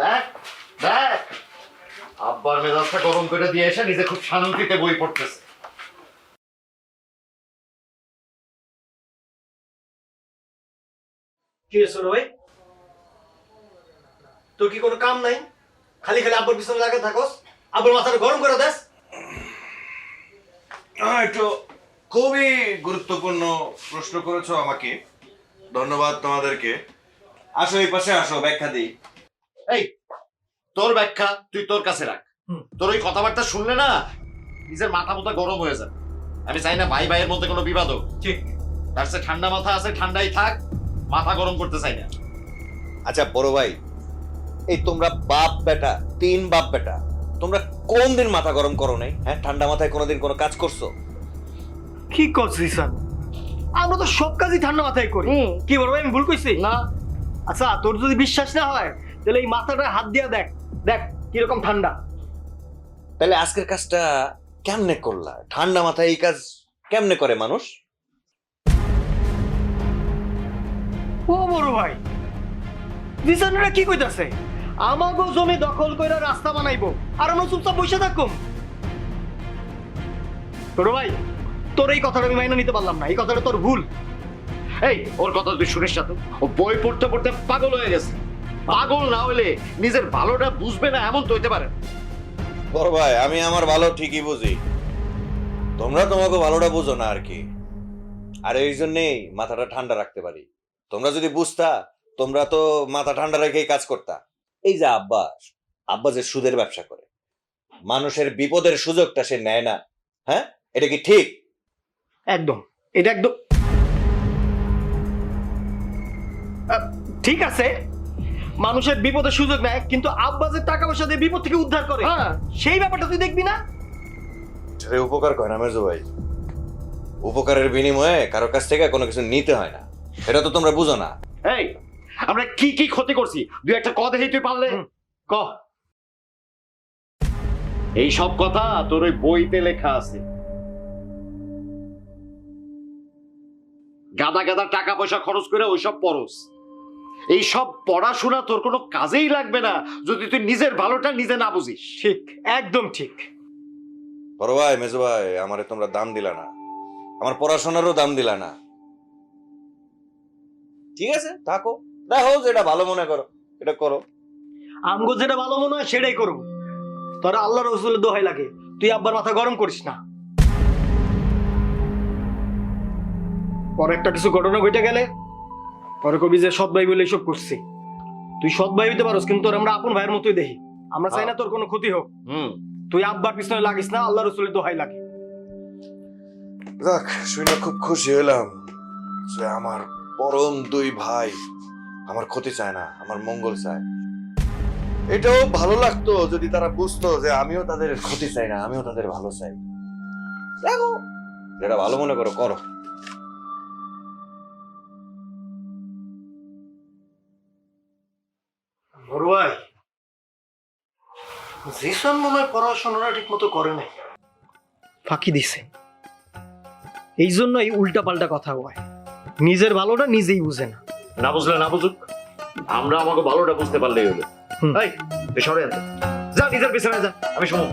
দেখ দেখ। আব্বার মেজাজটা গরম করে দিয়ে এসে নিজে খুব শান্তিতে বই পড়তেছে। কি হয়েছে ভাই? তোর কি কোনো কাম নাই? খালি খালি আব্বার পিছনে লাগে থাকস। আব্বার মাথাটা গরম করে দেস। একটু খুবই গুরুত্বপূর্ণ প্রশ্ন করেছ আমাকে। ধন্যবাদ তোমাদেরকে। আসো এই পাশে আসো ব্যাখ্যা দিই। এই তোর ব্যাখ্যা তুই তোর কাছে রাখ। তোর ওই কথাবার্তা শুনলে না নিজের মাথা মোথা গরম হয়ে যাবে। আমি চাই না ভাই ভাইয়ের মধ্যে কোনো বিবাদ হোক ঠিক। তার সে ঠান্ডা মাথা আছে ঠান্ডাই থাক মাথা গরম করতে চাই না। আচ্ছা বড় ভাই এই তোমরা বাপ বেটা তিন বাপ বেটা তোমরা কোন দিন মাথা গরম করো নাই? হ্যাঁ ঠান্ডা মাথায় কোনোদিন কোনো কাজ করছ? কি করছিস আমরা তো সব কাজই ঠান্ডা মাথায় করি। হুম। কি বলব আমি ভুল কইছি? না। আচ্ছা তোর যদি বিশ্বাস না হয় তাহলে এই মাথাটা হাত দিয়া দেখ দেখ কীরকম ঠান্ডা। তাহলে আজকের কাজটা কেমনে করলা? ঠান্ডা মাথায় এই কাজ কেমনে করে মানুষ? ও বড় ভাই বিছানাটা কি কইতাছে? আমাগো জমি দখল কইরা রাস্তা বানাইবো আর আমরা চুপচাপ বসে থাকুম। বড় ভাই তোর এই কথাটা আমি মাইনা নিতে পারলাম না এই কথাটা তোর ভুল। এই ওর কথা তুই শুনিস না তো। ও বই পড়তে পড়তে পাগল হয়ে গেছে। পাগল না হলে নিজের ভালোটা বুঝবে না এমন তো হইতে পারে। বড় ভাই আমি আমার ভালো ঠিকই বুঝি। তোমরা তোমাকে ভালোটা বুঝো না আর কি। আর এই জন্যেই মাথাটা ঠান্ডা রাখতে পারি। তোমরা যদি বুঝতা তোমরা তো মাথা ঠান্ডা রেখেই কাজ করতা। এই যে আব্বা আব্বা যে সুদের ব্যবসা করে। মানুষের বিপদের সুযোগটা সে নেয় না। হ্যাঁ? এটা কি ঠিক? একদম। এটা একদম ঠিক আছে। মানুষের বিপদের সুযোগ নেয় কিন্তু আব্বাসের টাকা পয়সা দিয়ে বিপদ থেকে উদ্ধার করে হ্যাঁ। সেই ব্যাপারটা তুই দেখবি না? সেটা উপকার করে না মেজো ভাই। উপকারের বিনিময়ে কারও কাছ থেকে কোনো কিছু নিতে হয় না। এটা তো তোমরা বুঝো না। এই আমরা কি কি ক্ষতি করছি? দুই একটা কথা দেখি তুই পারলে। ক। এই সব কথা তোর ওই বইতে লেখা আছে। গাদা গাদা টাকা পয়সা খরচ করে ওইসব পড়স এই সব পড়াশোনা তোর কোনো কাজেই লাগবে না যদি তুই নিজের ভালোটা নিজে না বুঝিস। ঠিক একদম ঠিক। বড় ভাই মেজো ভাই আমারে তোমরা দাম দিলা না। আমার পড়াশোনারও দাম দিলা না। ঠিক আছে থাকো। দেখো যেটা ভালো মনে করো এটা করো। আমগো যেটা ভালো মনে হয় সেটাই করব। তোরা আল্লাহ রসুলের দোহাই লাগে। তুই আব্বার মাথা গরম করিস না। পরে একটা কিছু ঘটনা ঘটে গেলে পরে কবি যে সৎ ভাই বলে এসব করছি। তুই সৎ ভাই হইতে পারোস কিন্তু তোর আমরা আপন ভাইয়ের মতোই দেখি। আমরা চাই না তোর কোনো ক্ষতি হোক। হুম। তুই আব্বার পিছনে লাগিস না আল্লাহ রসুলের দোহাই লাগে। যাক শুনে খুব খুশি হলাম যে আমার পরম দুই ভাই আমার ক্ষতি চায় না আমার মঙ্গল চায়। এটাও ভালো লাগতো যদি তারা বুঝতো যে আমিও তাদের ক্ষতি চাই না আমিও তাদের ভালো চাই। দেখো যেটা ভালো মনে করো করো। বড় ভাই জিসন মনে হয় পড়াশোনাটা ঠিক মতো করে নাই। ফাঁকি দিছে। এই জন্য এই উল্টা পাল্টা কথা হয় নিজের ভালোটা নিজেই বুঝে না। না বুঝলে না বুঝুক আমরা আমাকে ভালোটা বুঝতে পারলেই হলো। হুম। এই সরে যা। যা নিজের পিছনে যা। আমি শুনো